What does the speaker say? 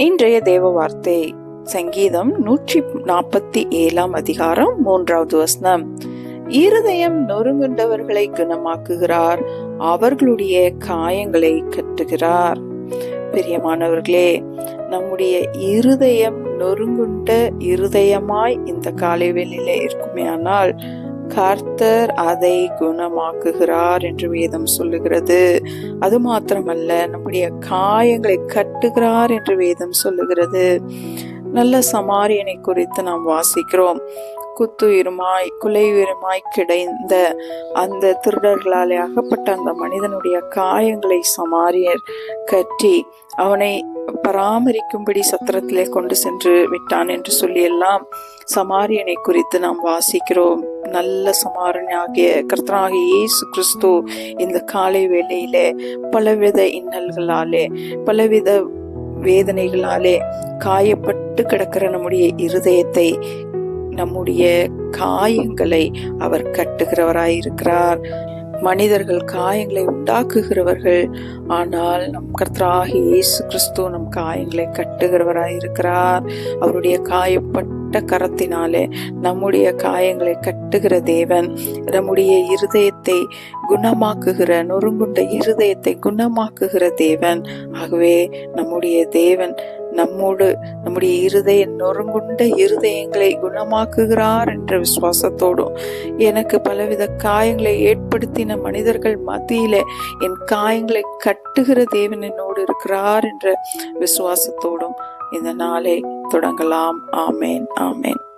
இன்றைய தேவ வார்த்தை சங்கீதம் நூற்றி நாற்பத்தி ஏழாம் அதிகாரம் மூன்றாவது வசனம். இருதயம் நொறுங்குண்டவர்களை குணமாக்குகிறார் அவர்களுடைய காயங்களை கட்டுகிறார். பிரியமானவர்களே நம்முடைய இருதயம் நொறுங்குண்ட இருதயமாய் இந்த காலை வெளியில இருக்குமே ஆனால் கர்த்தர் அதை குணமாக்குகிறார் என்று வேதம் சொல்லுகிறது. அது மாத்திரமல்ல நம்முடைய காயங்களை கட்டுகிறார் என்று வேதம் சொல்லுகிறது. நல்ல சமாரியனை குறித்து நாம் வாசிக்கிறோம். குத்துயிருமாய் குலையுயிருமாய் கிடைந்த அந்த திருடர்களாலே அகப்பட்ட அந்த மனிதனுடைய காயங்களை சமாரியர் கட்டி அவனை பராமரிக்கும்படி சத்திரத்திலே கொண்டு சென்று விட்டான் என்று சொல்லியெல்லாம் சமாரியனை குறித்து நாம் வாசிக்கிறோம். நல்ல சுமாரனாகிய கர்த்தனாகிய இயேசு கிறிஸ்து இந்த காலை வேளையிலே பலவித இன்னல்களாலே பலவித வேதனைகளாலே காயப்பட்டு கிடக்கிற நம்முடைய இருதயத்தை நம்முடைய காயங்களை அவர் கட்டுகிறவராய் இருக்கிறார் மனிதர்கள் காயங்களை உண்டாக்குகிறவர்கள் ஆனால் நம் கர்த்தராகி இயேசு கிறிஸ்து நம் காயங்களை கட்டுகிறவராய் இருக்கிறார் அவருடைய காயப்பட்ட கரத்தினாலே நம்முடைய காயங்களை கட்டுகிற தேவன். நம்முடைய இருதயத்தை குணமாக்குகிற நொறுங்குண்ட இருதயத்தை குணமாக்குகிற தேவன். ஆகவே நம்முடைய தேவன் நம்மோடு நம்முடைய இருதய நொறுங்குண்ட இருதயங்களை குணமாக்குகிறார் என்ற விசுவாசத்தோடும் எனக்கு பலவித காயங்களை ஏற்படுத்தின மனிதர்கள் மத்தியில என் காயங்களை கட்டுகிற தேவன் என்னோடு இருக்கிறார் என்ற விசுவாசத்தோடும் இந்த நாளை தொடங்கலாம். ஆமேன் ஆமேன்.